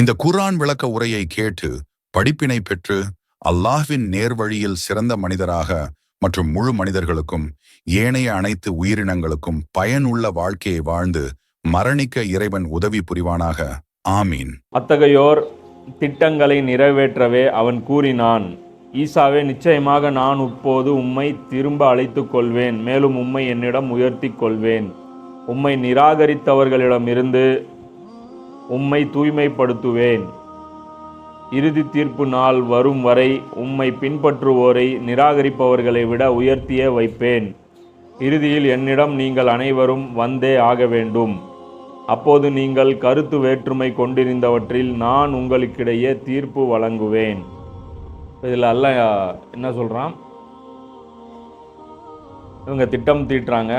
இந்த குர்ஆன் விளக்க உரையை கேட்டு படிப்பினை பெற்று அல்லாஹ்வின் நேர்வழியில் சிறந்த மனிதராக மற்றும் முழு மனிதர்களுக்கும் ஏனைய அனைத்து உயிரினங்களுக்கும் பயனுள்ள வாழ்க்கையை வாழ்ந்து மரணிக்க இறைவன் உதவி புரிவானாக. ஆமீன். அத்தகையோர் திட்டங்களை நிறைவேற்றவே அவன் கூறினான். ஈசாவே நிச்சயமாக நான் இப்போது உம்மை திரும்ப அழைத்துக் கொள்வேன் மேலும் உம்மை என்னிடம் உயர்த்தி கொள்வேன் உம்மை நிராகரித்தவர்களிடமிருந்து உம்மை தூய்மைப்படுத்துவேன். இறுதி தீர்ப்பு நாள் வரும் வரை உம்மை பின்பற்றுவோரை நிராகரிப்பவர்களை விட உயர்த்தியே வைப்பேன். இறுதியில் என்னிடம் நீங்கள் அனைவரும் வந்தே ஆக வேண்டும். அப்போது நீங்கள் கருத்து வேற்றுமை கொண்டிருந்தவற்றில் நான் உங்களுக்கிடையே தீர்ப்பு வழங்குவேன். இதில் அல்ல என்ன சொல்கிறான் இவங்க திட்டம் தீட்டுறாங்க.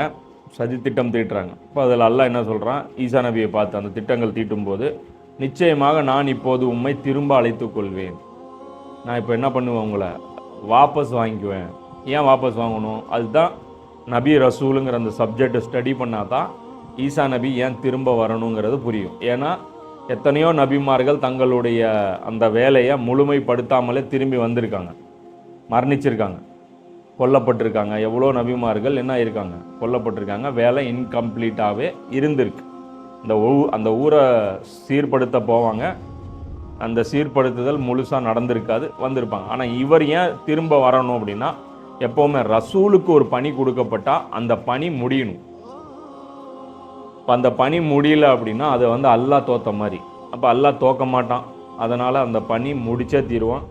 சதி திட்டம் தீட்டுறாங்க. இப்போ அதில் அல்லா என்ன சொல்கிறான் ஈசா நபியை பார்த்து அந்த திட்டங்கள் தீட்டும்போது நிச்சயமாக நான் இப்போது உண்மை திரும்ப அழைத்து கொள்வேன். நான் இப்போ என்ன பண்ணுவேன் உங்களை? வாபஸ் வாங்கிக்குவேன். ஏன் வாபஸ் வாங்கணும்? அதுதான் நபி ரசூலுங்கிற அந்த சப்ஜெக்டை ஸ்டடி பண்ணால் தான் ஈசா நபி ஏன் திரும்ப வரணுங்கிறது புரியும். ஏன்னா எத்தனையோ நபிமார்கள் தங்களுடைய அந்த வேலையை முழுமைப்படுத்தாமலே திரும்பி வந்திருக்காங்க. மரணிச்சிருக்காங்க. கொல்லப்பட்டிருக்காங்க. எவ்வளோ நபிமார்கள் என்ன இருக்காங்க கொல்லப்பட்டிருக்காங்க. வேலை இன்கம்ப்ளீட்டாகவே இருந்திருக்கு. இந்த ஊ அந்த ஊரை சீர்படுத்த போவாங்க. அந்த சீர்படுத்துதல் முழுசாக நடந்திருக்காது வந்திருப்பாங்க. ஆனால் இவர் ஏன் திரும்ப வரணும் அப்படின்னா எப்போவுமே ரசூலுக்கு ஒரு பணி கொடுக்கப்பட்டால் அந்த பணி முடியணும். இப்போ அந்த பணி முடியல அப்படின்னா அதை வந்து அல்லா தோத்த மாதிரி. அப்போ அல்லாஹ் தோக்க மாட்டான். அதனால் அந்த பணி முடிச்சே தீருவான்.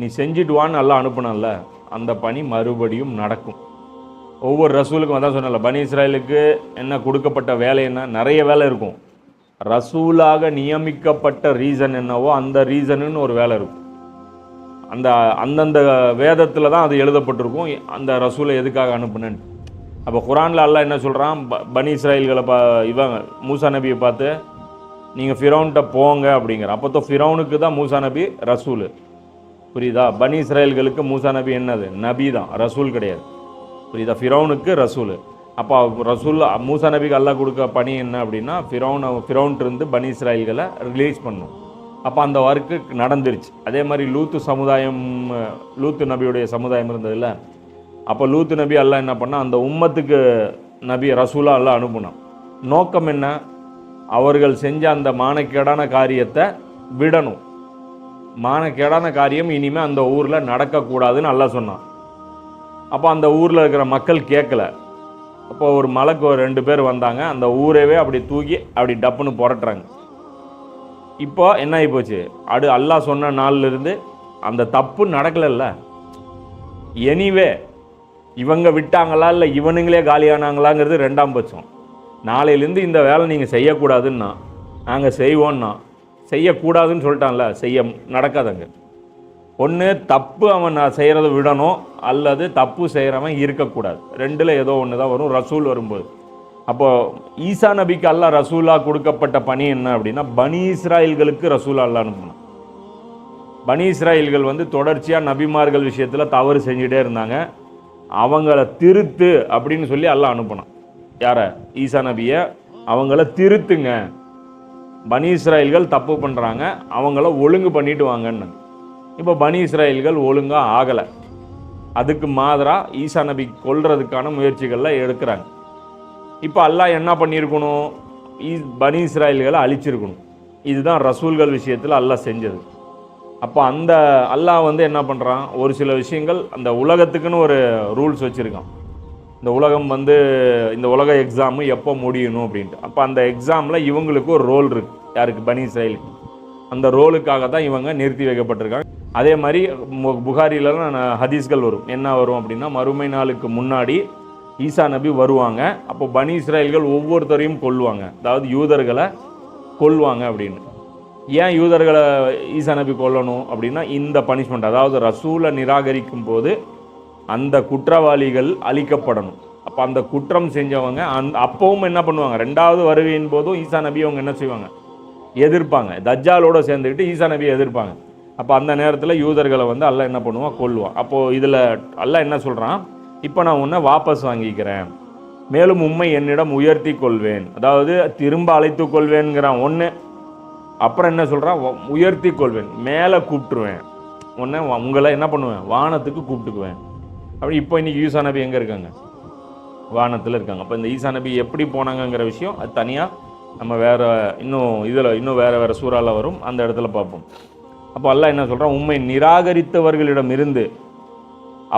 நீ செஞ்சுட்டு வான்னு நல்லா அனுப்பினல்ல அந்த பணி மறுபடியும் நடக்கும். ஒவ்வொரு ரசூலுக்கும் அதான் சொன்னல பனி இஸ்ராயலுக்கு என்ன கொடுக்கப்பட்ட வேலை என்ன? நிறைய வேலை இருக்கும். ரசூலாக நியமிக்கப்பட்ட ரீசன் என்னவோ அந்த ரீசனுன்னு ஒரு வேலை இருக்கும். அந்த அந்தந்த வேதத்தில் தான் அது எழுதப்பட்டிருக்கும். அந்த ரசூலை எதுக்காக அனுப்புனேன்னு அப்போ குரானில் அல்லா என்ன சொல்கிறான் பனி இஸ்ராயல்களை பா இவங்க மூசா நபியை பார்த்து நீங்கள் ஃபிரௌன்கிட்ட போங்க அப்படிங்கிற. அப்போ ஃபிரௌனுக்கு தான் மூசா நபி ரசூல். புரியுதா? பனி இஸ்ரேல்களுக்கு மூசா நபி என்னது? நபி தான். ரசூல் கிடையாது. புரியுதா? ஃபிரௌனுக்கு ரசூல். அப்போ ரசூல் மூசா நபிக்கு அல்லா கொடுக்க பணி என்ன அப்படின்னா ஃபிரௌன் ஃபிரௌன்ட்ருந்து பனி இஸ்ராயல்களை ரிலீஸ் பண்ணும். அப்போ அந்த ஒர்க்கு நடந்துருச்சு. அதே மாதிரி லூத்து சமுதாயம் லூத்து நபியுடைய சமுதாயம் இருந்ததில்ல? அப்போ லூத்து நபி அல்லா என்ன பண்ணால் அந்த உம்மத்துக்கு நபி ரசூலா எல்லாம் அனுப்புனான். நோக்கம் என்ன? அவர்கள் செஞ்ச அந்த மானக்கேடான காரியத்தை விடணும். மானக்கேடான காரியம் இனிமேல் அந்த ஊரில் நடக்கக்கூடாதுன்னு நல்லா சொன்னான். அப்போ அந்த ஊரில் இருக்கிற மக்கள் கேட்கல அப்போ ஒரு மலைக்கு ஒரு ரெண்டு பேர் வந்தாங்க. அந்த ஊரவே அப்படி தூக்கி அப்படி டப்புன்னு புரட்டுறாங்க. இப்போ என்ன ஆகி போச்சு? அடு அல்லாஹ் சொன்ன நாள்ல இருந்து அந்த தப்பு நடக்கலைல்ல? எனிவே இவங்க விட்டாங்களா இல்லை இவனுங்களே காலியானாங்களாங்கிறது ரெண்டாம் பட்சம். நாளையிலேருந்து இந்த வேலை நீங்கள் செய்யக்கூடாதுன்னா நாங்கள் செய்வோன்னா செய்யக்கூடாதுன்னு சொல்லிட்டான்ல செய்ய நடக்காதங்க. ஒன்று தப்பு அவன் நான் செய்கிறத விடணும் அல்லது தப்பு செய்கிறவன் இருக்கக்கூடாது. ரெண்டில் ஏதோ ஒன்று தான் வரும் ரசூல் வரும்போது. அப்போது ஈசா நபிக்கு அல்லாஹ் ரசூலா கொடுக்கப்பட்ட பணி என்ன அப்படின்னா பனி இஸ்ராயல்களுக்கு ரசூலா அல்ல அனுப்பணும் பனி இஸ்ராயல்கள் வந்து தொடர்ச்சியாக நபிமார்கள் விஷயத்தில் தவறு செஞ்சுட்டே இருந்தாங்க. அவங்கள திருத்து அப்படின்னு சொல்லி அல்லா அனுப்பணும் யாரை? ஈசா நபியை. அவங்கள திருத்துங்க. பனி இஸ்ராயல்கள் தப்பு பண்ணுறாங்க அவங்கள ஒழுங்கு பண்ணிட்டு வாங்கன்னு. இப்போ பனி இஸ்ராயல்கள் ஒழுங்காக ஆகலை. அதுக்கு மாதிரா ஈசா நபி கொல்றதுக்கான முயற்சிகளில் எடுக்கிறாங்க. இப்போ அல்லாஹ் என்ன பண்ணியிருக்கணும் ஈ- பனி இஸ்ராயல்களை அழிச்சிருக்கணும். இதுதான் ரசூல்கள் விஷயத்தில் அல்லாஹ் செஞ்சது. அப்போ அந்த அல்லாஹ் வந்து என்ன பண்ணுறான் ஒரு சில விஷயங்கள் அந்த உலகத்துக்குன்னு ஒரு ரூல்ஸ் வச்சுருக்கான். இந்த உலகம் வந்து இந்த உலக எக்ஸாமு எப்போ முடியணும் அப்படின்ட்டு. அப்போ அந்த எக்ஸாமில் இவங்களுக்கு ஒரு ரோல் இருக்கு. யாருக்கு? பனி இஸ்ரேலுக்கு. அந்த ரோலுக்காக தான் இவங்க நிறுத்தி வைக்கப்பட்டிருக்காங்க. அதே மாதிரி மு- புகாரிலலாம் ஹதீஸ்கள் வரும். என்ன வரும் அப்படின்னா மறுமை நாளுக்கு முன்னாடி ஈசா நபி வருவாங்க. அப்போ பனி இஸ்ரேல்கள் ஒவ்வொருத்தரையும் கொல்லுவாங்க. அதாவது யூதர்களை கொல்லுவாங்க அப்படின்னு. ஏன் யூதர்களை ஈசா நபி கொல்லணும் அப்படின்னா இந்த பனிஷ்மெண்ட் அதாவது ரசூலை நிராகரிக்கும் போது அந்த குற்றவாளிகள் அழிக்கப்படணும். அப்போ அந்த குற்றம் செஞ்சவங்க அந் அப்பவும் என்ன பண்ணுவாங்க? ரெண்டாவது வருகையின் போதும் ஈசா நபி அவங்க என்ன செய்வாங்க? எதிர்ப்பாங்க. தஜ்ஜாலோட சேர்ந்துக்கிட்டு ஈசா நபியை எதிர்ப்பாங்க. அப்போ அந்த நேரத்தில் யூதர்களை வந்து அல்ல என்ன பண்ணுவான்? கொல்லுவான். அப்போது இதில் அல்ல என்ன சொல்கிறான் இப்போ நான் உன்னை வாபஸ் வாங்கிக்கிறேன். மேலும் உண்மை என்னிடம் உயர்த்தி கொள்வேன். அதாவது திரும்ப அழைத்து கொள்வேன்கிறான் ஒன்று அப்புறம் என்ன சொல்கிறான் உயர்த்தி கொள்வேன். மேலே கூப்பிட்டுருவேன். உன்னை உங்களை என்ன பண்ணுவேன்? வானத்துக்கு கூப்பிட்டுக்குவேன். அப்படி இப்போ இன்றைக்கி ஈசா நபி எங்கே இருக்காங்க? வானத்தில் இருக்காங்க. அப்போ இந்த ஈசா நபி எப்படி போனாங்கங்கிற விஷயம் அது தனியாக நம்ம வேற இன்னும் இதில் இன்னும் வேறு வேறு சூறால வரும். அந்த இடத்துல பார்ப்போம். அப்போ அல்லாஹ் என்ன சொல்கிறான் உண்மை நிராகரித்தவர்களிடமிருந்து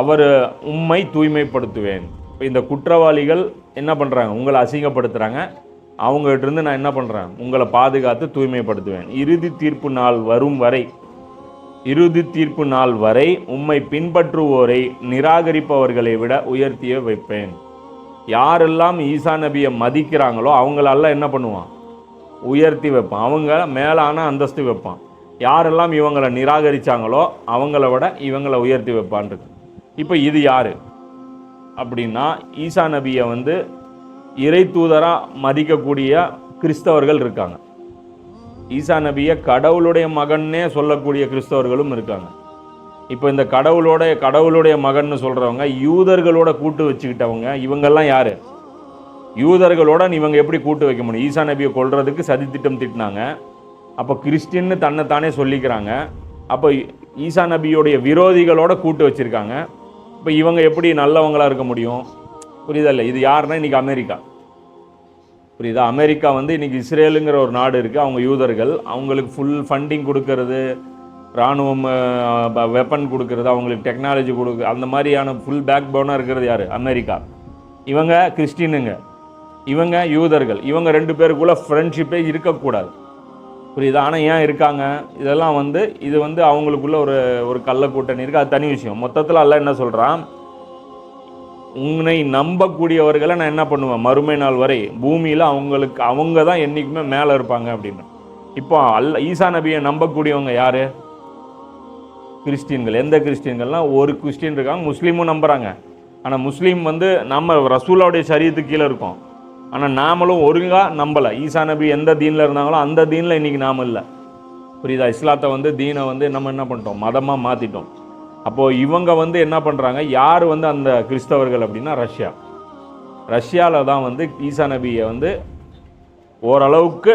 அவர் உண்மை தூய்மைப்படுத்துவேன். இப்போ இந்த குற்றவாளிகள் என்ன பண்ணுறாங்க உங்களை அசிங்கப்படுத்துகிறாங்க அவங்ககிட்ட இருந்து நான் என்ன பண்ணுறேன் உங்களை பாதுகாத்து தூய்மைப்படுத்துவேன். இறுதி தீர்ப்பு நாள் வரும் வரை இறுதி தீர்ப்பு நாள் வரை உம்மை பின்பற்றுவோரை நிராகரிப்பவர்களை விட உயர்த்தியே வைப்பேன். யாரெல்லாம் ஈசா நபியை மதிக்கிறாங்களோ அவங்களெல்லாம் என்ன பண்ணுவான்? உயர்த்தி வைப்பான். அவங்க மேலான அந்தஸ்து வைப்பான். யாரெல்லாம் இவங்களை நிராகரிச்சாங்களோ அவங்கள விட இவங்களை உயர்த்தி வைப்பான்றது. இப்போ இது யார்? அப்படின்னா ஈசா நபியை வந்து இறை தூதராக மதிக்கக்கூடிய கிறிஸ்தவர்கள் இருக்காங்க. ஈசா நபியை கடவுளுடைய மகன்னே சொல்லக்கூடிய கிறிஸ்தவர்களும் இருக்காங்க. இப்போ இந்த கடவுளோட கடவுளுடைய மகன்னு சொல்கிறவங்க யூதர்களோட கூட்டு வச்சுக்கிட்டவங்க இவங்கெல்லாம் யார்? யூதர்களோட இவங்க எப்படி கூட்டு வைக்க முடியும்? ஈசா நபியை கொள்றதுக்கு சதித்திட்டம் திட்டினாங்க. அப்போ கிறிஸ்டின்னு தன்னைத்தானே சொல்லிக்கிறாங்க. அப்போ ஈசா நபியோடைய விரோதிகளோட கூட்டு வச்சுருக்காங்க. இப்போ இவங்க எப்படி நல்லவங்களாக இருக்க முடியும்? புரியுதல்ல இது யாருன்னா இன்றைக்கி அமெரிக்கா. புரியுதா? அமெரிக்கா வந்து இன்றைக்கி இஸ்ரேலுங்கிற ஒரு நாடு இருக்குது அவங்க யூதர்கள் அவங்களுக்கு ஃபுல் ஃபண்டிங் கொடுக்கறது இராணுவம் வெப்பன் கொடுக்கறது அவங்களுக்கு டெக்னாலஜி கொடுக்கு அந்த மாதிரியான ஃபுல் பேக் போனாக இருக்கிறது யார்? அமெரிக்கா. இவங்க கிறிஸ்டினுங்க. இவங்க யூதர்கள். இவங்க ரெண்டு பேருக்குள்ள ஃப்ரெண்ட்ஷிப்பே இருக்கக்கூடாது. புரியுதா? ஆனால் ஏன் இருக்காங்க? இதெல்லாம் வந்து இது வந்து அவங்களுக்குள்ள ஒரு ஒரு கள்ள கூட்டணி இருக்குது அது தனி விஷயம். மொத்தத்தில் அல்ல என்ன சொல்கிறான் உன்னை நம்பக்கூடியவர்களை நான் என்ன பண்ணுவேன்? மறுமை நாள் வரை பூமியில் அவங்களுக்கு அவங்க தான் என்றைக்குமே மேலே இருப்பாங்க அப்படின்னு. இப்போ அல்ல ஈசா நபியை நம்பக்கூடியவங்க யார்? கிறிஸ்டின்கள் எந்த கிறிஸ்டின்கள்லாம் ஒரு கிறிஸ்டின் இருக்காங்க முஸ்லீமும் நம்புகிறாங்க ஆனால் முஸ்லீம் வந்து நம்ம ரசூலாவுடைய சரியத்துக்கு கீழே இருக்கோம். ஆனால் நாமளும் ஒழுங்காக நம்பலை. ஈசா நபி எந்த தீனில் இருந்தாங்களோ அந்த தீனில் இன்றைக்கி நாம இல்லை. புரியுதா? இஸ்லாத்தை வந்து தீனை வந்து நம்ம என்ன பண்ணிட்டோம்? மதமாக மாற்றிட்டோம் அப்போது இவங்க வந்து என்ன பண்ணுறாங்க யார் வந்து அந்த கிறிஸ்தவர்கள் அப்படின்னா? ரஷ்யா. ரஷ்யாவில் தான் வந்து ஈசா நபியை வந்து ஓரளவுக்கு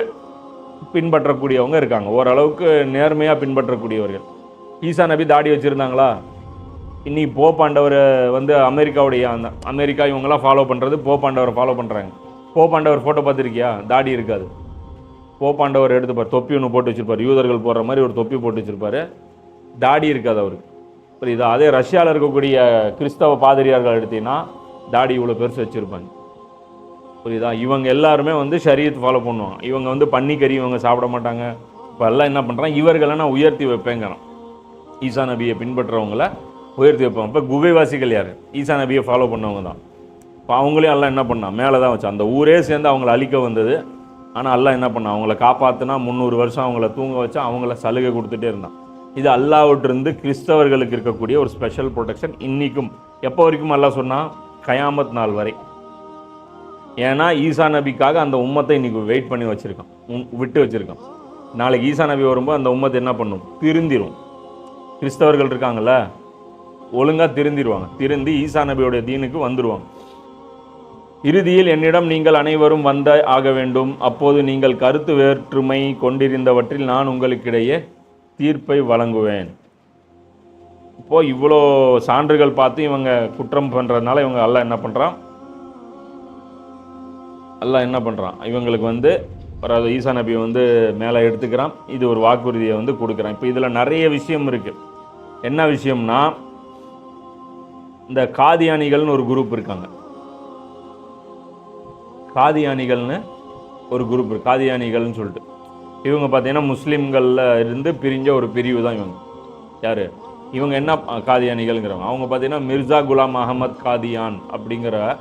பின்பற்றக்கூடியவங்க இருக்காங்க. ஓரளவுக்கு நேர்மையாக பின்பற்றக்கூடியவர்கள். ஈசா நபி தாடி வச்சுருந்தாங்களா? இன்னைக்கு போப்பாண்டவர் வந்து அமெரிக்காவுடைய அந்த அமெரிக்கா இவங்கெல்லாம் ஃபாலோ பண்ணுறது போப்பாண்டவரை ஃபாலோ பண்ணுறாங்க போப்பாண்டவர் ஃபோட்டோ பார்த்துருக்கியா? தாடி இருக்காது. போப்பாண்டவர் எடுத்துப்பார். தொப்பி ஒன்று போட்டு வச்சுருப்பார். யூதர்கள் போடுற மாதிரி ஒரு தொப்பி போட்டு வச்சுருப்பார். தாடி இருக்காது அவருக்கு. புரியுதா? அதே ரஷ்யாவில் இருக்கக்கூடிய கிறிஸ்தவ பாதிரியார்கள் எடுத்தீங்கன்னா தாடி இவ்வளோ பெருசு வச்சுருப்பாங்க. புரியுதா? இவங்க எல்லாருமே வந்து ஷரியத் ஃபாலோ பண்ணுவாங்க. இவங்க வந்து பன்னிக்கறி இவங்க சாப்பிட மாட்டாங்க. இப்போ எல்லாம் என்ன பண்ணுறாங்க இவர்களை நான் உயர்த்தி வைப்பேங்கிறான். ஈசா நபியை பின்பற்றுறவங்கள உயர்த்தி வைப்பாங்க இப்போ குகைவாசிகள் யார்? ஈசா நபியை ஃபாலோ பண்ணவங்க தான். இப்போ அவங்களையும் எல்லாம் என்ன பண்ணான்? மேலே தான் வச்சான். அந்த ஊரே சேர்ந்து அவங்கள அழிக்க வந்தது. ஆனால் எல்லாம் என்ன பண்ணான்? அவங்கள காப்பாற்றினா முந்நூறு வருஷம் அவங்கள தூங்க வச்சா அவங்கள சலுகை கொடுத்துட்டே இருந்தான். இது அல்லாவிட்டிருந்து கிறிஸ்தவர்களுக்கு இருக்கக்கூடிய ஒரு ஸ்பெஷல் ப்ரொடெக்ஷன் இன்றைக்கும் எப்போ வரைக்கும் அல்லாஹ் சொன்னால் கயாமத் நாள் வரை. ஏன்னா ஈசா நபிக்காக அந்த உம்மத்தை இன்றைக்கி வெயிட் பண்ணி வச்சுருக்கோம் விட்டு வச்சுருக்கோம் நாளைக்கு ஈசா நபி வரும்போது அந்த உம்மத்தை என்ன பண்ணும்? திருந்திரும். கிறிஸ்தவர்கள் இருக்காங்கள ஒழுங்காக திருந்திடுவாங்க திருந்தி ஈசா நபியோடைய தீனுக்கு வந்துடுவாங்க இறுதியில் என்னிடம் நீங்கள் அனைவரும் வந்த ஆக வேண்டும். அப்போது நீங்கள் கருத்து வேற்றுமை கொண்டிருந்தவற்றில் நான் உங்களுக்கிடையே தீர்ப்பை வழங்குவேன். இப்போது இவ்வளோ சான்றுகள் பார்த்து இவங்க குற்றம் பண்ணுறதுனால இவங்க எல்லாம் என்ன பண்ணுறான் எல்லாம் என்ன பண்ணுறான் இவங்களுக்கு வந்து அதாவது ஈசா நபி வந்து மேலே எடுத்துக்கிறான். இது ஒரு வாக்குறுதியை வந்து கொடுக்குறான். இப்போ இதில் நிறைய விஷயம் இருக்குது என்ன விஷயம்னா இந்த காதியானிகள்னு ஒரு குரூப் இருக்காங்க. காதியானிகள்னு ஒரு குரூப் காதியானிகள்னு சொல்லிட்டு. இவங்க பார்த்தீங்கன்னா முஸ்லீம்களில் இருந்து பிரிஞ்ச ஒரு பிரிவு தான் இவங்க. யார்? இவங்க என்ன காதியானிகள்ங்கிறவங்க. அவங்க பார்த்தீங்கன்னா மிர்சா குலாம் அகமத் காதியான் அப்படிங்கிற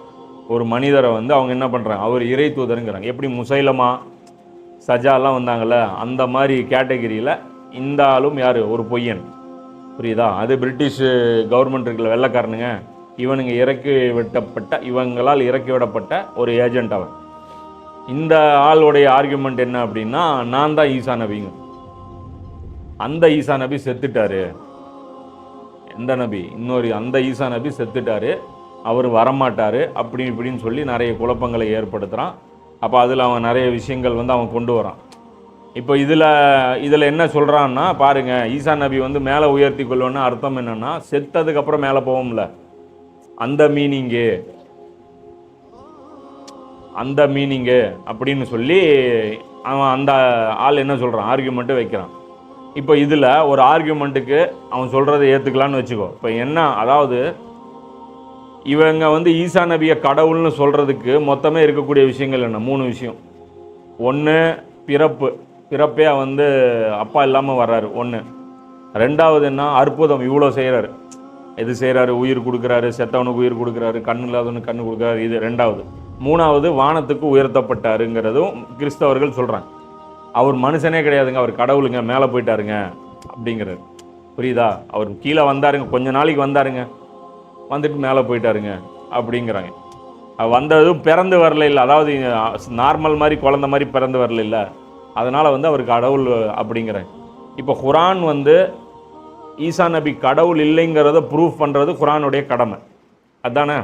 ஒரு மனிதரை வந்து அவங்க என்ன பண்ணுறாங்க அவர் இறை தூதருங்கிறாங்க. எப்படி முசைலமா சஜாலாம் வந்தாங்கல்ல அந்த மாதிரி கேட்டகிரியில் இந்த ஆளும் யார்? ஒரு பொய்யன். புரியுதா? அது பிரிட்டிஷ் கவர்மெண்ட் இருக்கிற வெள்ளைக்காரனுங்க. இவனுங்க இறக்கி விட்டப்பட்ட இவங்களால் இறக்கி விடப்பட்ட ஒரு ஏஜென்ட் அவன். இந்த ஆளுடைய ஆர்கியூமெண்ட் என்ன அப்படின்னா நான் தான் ஈசா நபிங்க. அந்த ஈசா நபி செத்துட்டாரு. எந்த நபி? இன்னொரு அந்த ஈசா நபி செத்துட்டாரு. அவர் வரமாட்டார் அப்படி இப்படின்னு சொல்லி நிறைய குழப்பங்களை ஏற்படுத்துகிறான் அப்போ அதில் அவன் நிறைய விஷயங்கள் வந்து அவன் கொண்டு வரான். இப்போ இதில் இதில் என்ன சொல்கிறான்னா பாருங்கள் ஈசா நபி வந்து மேலே உயர்த்தி கொள்ளணும்னு அர்த்தம் என்னென்னா செத்ததுக்கப்புறம் மேலே போவோம்ல. அந்த மீனிங்கு அந்த மீனிங்கு அப்படின்னு சொல்லி அவன் அந்த ஆள் என்ன சொல்கிறான் ஆர்கியூமெண்ட்டு வைக்கிறான். இப்போ இதில் ஒரு ஆர்கியூமெண்ட்டுக்கு அவன் சொல்கிறத ஏற்றுக்கலான்னு வச்சுக்கோ. இப்போ என்ன? அதாவது இவங்க வந்து ஈசா நபியை கடவுள்னு சொல்கிறதுக்கு மொத்தமே இருக்கக்கூடிய விஷயங்கள் என்ன? மூணு விஷயம். ஒன்று பிறப்பு. பிறப்பே வந்து அப்பா இல்லாமல் வர்றாரு. ஒன்று ரெண்டாவது என்ன? அற்புதம். இவ்வளோ செய்கிறாரு இது செய்கிறாரு உயிர் கொடுக்குறாரு. செத்தவனுக்கு உயிர் கொடுக்குறாரு. கண்ணு இல்லாதவனுக்கு கண்ணு கொடுக்குறாரு. இது ரெண்டாவது. மூணாவது வானத்துக்கு உயர்த்தப்பட்டாருங்கிறதும் கிறிஸ்தவர்கள் சொல்கிறாங்க அவர் மனுஷனே கிடையாதுங்க அவர் கடவுளுங்க மேலே போயிட்டாருங்க அப்படிங்கிறது. புரியுதா? அவர் கீழே வந்தாருங்க கொஞ்ச நாளைக்கு வந்தாருங்க வந்துட்டு மேலே போயிட்டாருங்க அப்படிங்கிறாங்க. வந்ததும் பிறந்து வரல இல்லை அதாவது நார்மல் மாதிரி குழந்த மாதிரி பிறந்து வரல இல்லை. அதனால் வந்து அவர் கடவுள் அப்படிங்கிறாங்க. இப்போ குரான் வந்து ஈசா நபி கடவுள் இல்லைங்கிறத ப்ரூஃப் பண்ணுறது குரானுடைய கடமை. அதானே?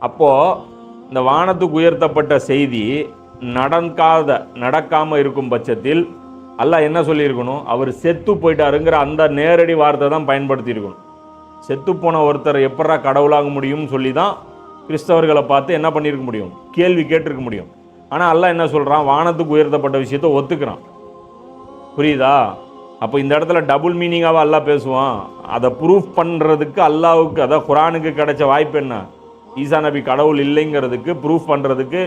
அப்போது இந்த வானத்துக்கு உயர்த்தப்பட்ட செய்தி நடக்காத நடக்காமல் இருக்கும் பட்சத்தில் அல்லாஹ் என்ன சொல்லியிருக்கணும்? அவர் செத்து போயிட்டாருங்கிற அந்த நேரடி வார்த்தை தான் பயன்படுத்தியிருக்கணும். செத்து போன ஒருத்தர் எப்படா கடவுளாக முடியும்னு சொல்லி தான் கிறிஸ்தவர்களை பார்த்து என்ன பண்ணியிருக்க முடியும்? கேள்வி கேட்டிருக்க முடியும். ஆனால் அல்லாஹ் என்ன சொல்கிறான் வானத்துக்கு உயர்த்தப்பட்ட விஷயத்தை ஒத்துக்கிறான். புரியுதா? அப்போ இந்த இடத்துல டபுள் மீனிங்காக அல்லாஹ் பேசுவான். அதை ப்ரூஃப் பண்ணுறதுக்கு அல்லாவுக்கு அதான் குரானுக்கு கிடைச்ச வாய்ப்பு என்ன? ஈசா நபி கடவுள் இல்லைங்கிறதுக்கு ப்ரூஃப் பண்ணுறதுக்கு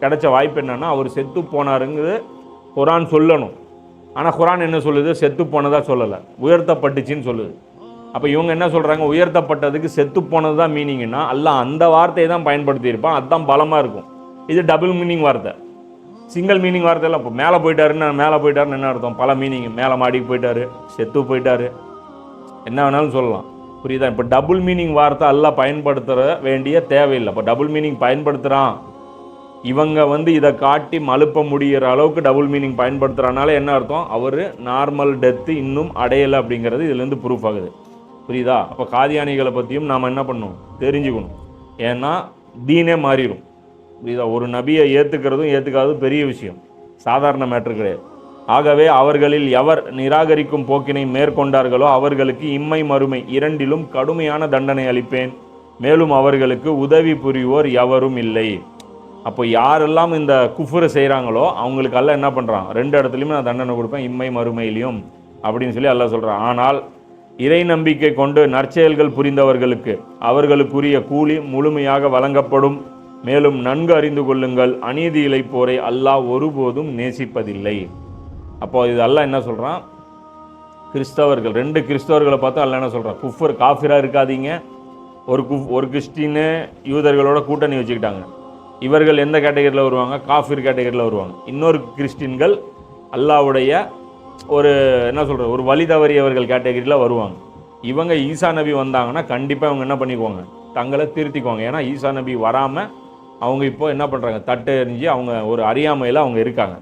கிடைச்ச வாய்ப்பு என்னென்னா அவர் செத்து போனாருங்கிறது குரான் சொல்லணும். ஆனால் குரான் என்ன சொல்லுது? செத்து போனதாக சொல்லலை. உயர்த்தப்பட்டுச்சின்னு சொல்லுது. அப்போ இவங்க என்ன சொல்கிறாங்க உயர்த்தப்பட்டதுக்கு செத்து போனது தான் மீனிங்னா அல்ல அந்த வார்த்தையை தான் பயன்படுத்தியிருப்பான். அதுதான் பலமாக இருக்கும். இது டபுள் மீனிங் வார்த்தை. சிங்கிள் மீனிங் வார்த்தையெல்லாம் இப்போ மேலே போயிட்டாருன்னு மேலே போயிட்டாருன்னு என்ன அர்த்தம்? பல மீனிங் மேலே மாடிக்கு போயிட்டாரு செத்து போயிட்டாரு. என்ன வேணாலும் சொல்லலாம். புரியுதா? இப்போ டபுள் மீனிங் வார்த்தை எல்லாம் பயன்படுத்துற வேண்டிய தேவையில்லை. இப்போ டபுள் மீனிங் பயன்படுத்துகிறான் இவங்க வந்து இதை காட்டி மழுப்ப முடிகிற அளவுக்கு டபுள் மீனிங் பயன்படுத்துகிறனால என்ன அர்த்தம்? அவர் நார்மல் டெத்து இன்னும் அடையலை அப்படிங்கிறது இதுலேருந்து ப்ரூஃப் ஆகுது. புரியுதா? அப்போ காதியானிகளை பற்றியும் நாம் என்ன பண்ணணும் தெரிஞ்சுக்கணும். ஏன்னா தீனே மாறிடும் புரியுதா? ஒரு நபியை ஏற்றுக்கிறதும் ஏற்றுக்காததும் பெரிய விஷயம். சாதாரண மேட்ரு கிடையாது. ஆகவே அவர்களில் எவர் நிராகரிக்கும் போக்கினை மேற்கொண்டார்களோ அவர்களுக்கு இம்மை மறுமை இரண்டிலும் கடுமையான தண்டனை அளிப்பேன். மேலும் அவர்களுக்கு உதவி புரிவோர் எவரும் இல்லை. அப்போ யாரெல்லாம் இந்த குஃபுரை செய்கிறாங்களோ அவங்களுக்கு அல்ல என்ன பண்ணுறான் ரெண்டு இடத்துலையுமே நான் தண்டனை கொடுப்பேன் இம்மை மறுமையிலையும் அப்படின்னு சொல்லி அல்ல சொல்கிறான் ஆனால் இறை நம்பிக்கை கொண்டு நற்செயல்கள் புரிந்தவர்களுக்கு அவர்களுக்குரிய கூலி முழுமையாக வழங்கப்படும். மேலும் நன்கு அறிந்து கொள்ளுங்கள் அநீதி இழைப்போரை அல்லாஹ் ஒருபோதும் நேசிப்பதில்லை. அப்போ இது அல்ல என்ன சொல்கிறான் கிறிஸ்தவர்கள் ரெண்டு கிறிஸ்தவர்களை பார்த்து அல்ல என்ன சொல்கிறான் குஃபர் காஃபிராக இருக்காதீங்க. ஒரு குஃப் ஒரு கிறிஸ்டின்னு யூதர்களோட கூட்டணி வச்சுக்கிட்டாங்க. இவர்கள் எந்த கேட்டகரியில் வருவாங்க? காஃபிர் கேட்டகரியில் வருவாங்க. இன்னொரு கிறிஸ்டின்கள் அல்லாவுடைய ஒரு என்ன சொல்கிறது ஒரு வழி தவறியவர்கள் கேட்டகரியில் வருவாங்க. இவங்க ஈசா நபி வந்தாங்கன்னா கண்டிப்பாக அவங்க என்ன பண்ணிக்குவாங்க? தங்களை திருத்திக்குவாங்க. ஏன்னா ஈசா நபி வராமல் அவங்க இப்போ என்ன பண்ணுறாங்க தட்டு எறிஞ்சு அவங்க ஒரு அறியாமையில் அவங்க இருக்காங்க.